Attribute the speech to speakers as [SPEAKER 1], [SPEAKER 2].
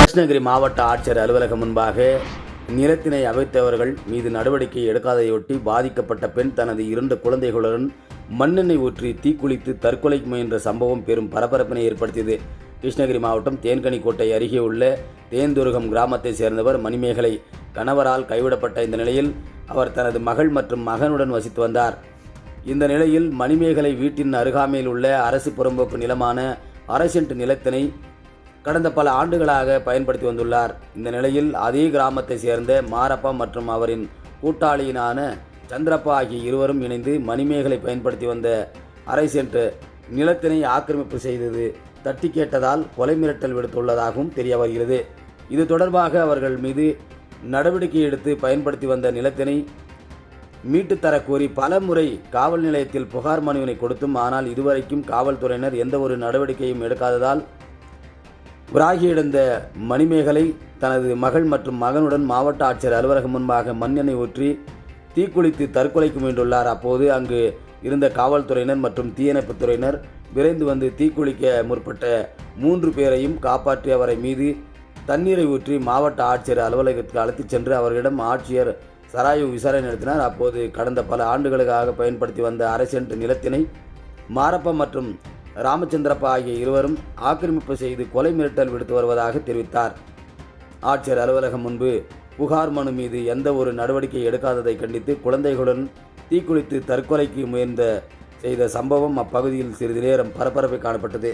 [SPEAKER 1] கிருஷ்ணகிரி மாவட்ட ஆட்சியர் அலுவலகம் முன்பாக நிலத்தினை அவைத்தவர்கள் மீது நடவடிக்கை எடுக்காதையொட்டி பாதிக்கப்பட்ட பெண் தனது இரண்டு குழந்தைகளுடன் மண்ணெண்ணெய் ஊற்றி தீக்குளித்து தற்கொலை முயன்ற சம்பவம் பெரும் பரபரப்பினை ஏற்படுத்தியது. கிருஷ்ணகிரி மாவட்டம் தேன்கனிக்கோட்டை அருகே உள்ள தேன்துருகம் கிராமத்தைச் சேர்ந்தவர் மணிமேகலை. கணவரால் கைவிடப்பட்ட இந்த நிலையில் அவர் தனது மகள் மற்றும் மகனுடன் வசித்து வந்தார். இந்த நிலையில் மணிமேகலை வீட்டின் அருகாமையில் உள்ள அரசு புறம்போக்கு நிலமான அரசென்ட் நிலத்தினை கடந்த பல ஆண்டுகளாக பயன்படுத்தி வந்துள்ளார். இந்த நிலையில் அதே கிராமத்தை சேர்ந்த மாரப்பா மற்றும் அவரின் கூட்டாளியினான சந்திரப்பா ஆகிய இருவரும் இணைந்து மணிமேகலை பயன்படுத்தி வந்த அரை சென்ட் நிலத்தினை ஆக்கிரமிப்பு செய்தது தட்டி கேட்டதால் கொலை மிரட்டல் விடுத்துள்ளதாகவும் தெரிய வருகிறது. இது தொடர்பாக அவர்கள் மீது நடவடிக்கை எடுத்து பயன்படுத்தி வந்த நிலத்தினை மீட்டு தரக்கோரி பல முறை காவல் நிலையத்தில் புகார் மனுவினை கொடுத்தும் ஆனால் இதுவரைக்கும் காவல்துறையினர் எந்த ஒரு நடவடிக்கையும் எடுக்காததால் விராகியடைந்த மணிமேகலை தனது மகள் மற்றும் மகனுடன் மாவட்ட ஆட்சியர் அலுவலகம் முன்பாக மண்ணெண்ணெய் ஊற்றி தீக்குளித்து தற்கொலைக்கு முயன்றுள்ளார். அப்போது அங்கு இருந்த காவல்துறையினர் மற்றும் தீயணைப்புத்துறையினர் விரைந்து வந்து தீக்குளிக்க முற்பட்ட மூன்று பேரையும் காப்பாற்றி அவரை மீது தண்ணீரை ஊற்றி மாவட்ட ஆட்சியர் அலுவலகத்துக்கு அழைத்துச் சென்று அவர்களிடம் ஆட்சியர் சராயு விசாரணை நடத்தினார். அப்போது கடந்த பல ஆண்டுகளுக்காக பயன்படுத்தி வந்த அரசென்ட் நிலத்தினை மாரப்பா மற்றும் ராமச்சந்திரப்பா ஆகிய இருவரும் ஆக்கிரமிப்பு செய்து கொலை மிரட்டல் விடுத்து வருவதாக தெரிவித்தார். ஆட்சியர் அலுவலகம் முன்பு புகார் மனு மீது எந்த ஒரு நடவடிக்கை எடுக்காததை கண்டித்து குழந்தைகளுடன் தீக்குளித்து தற்கொலைக்கு முயன்ற செய்த சம்பவம் அப்பகுதியில் சிறிது நேரம் பரபரப்பை காணப்பட்டது.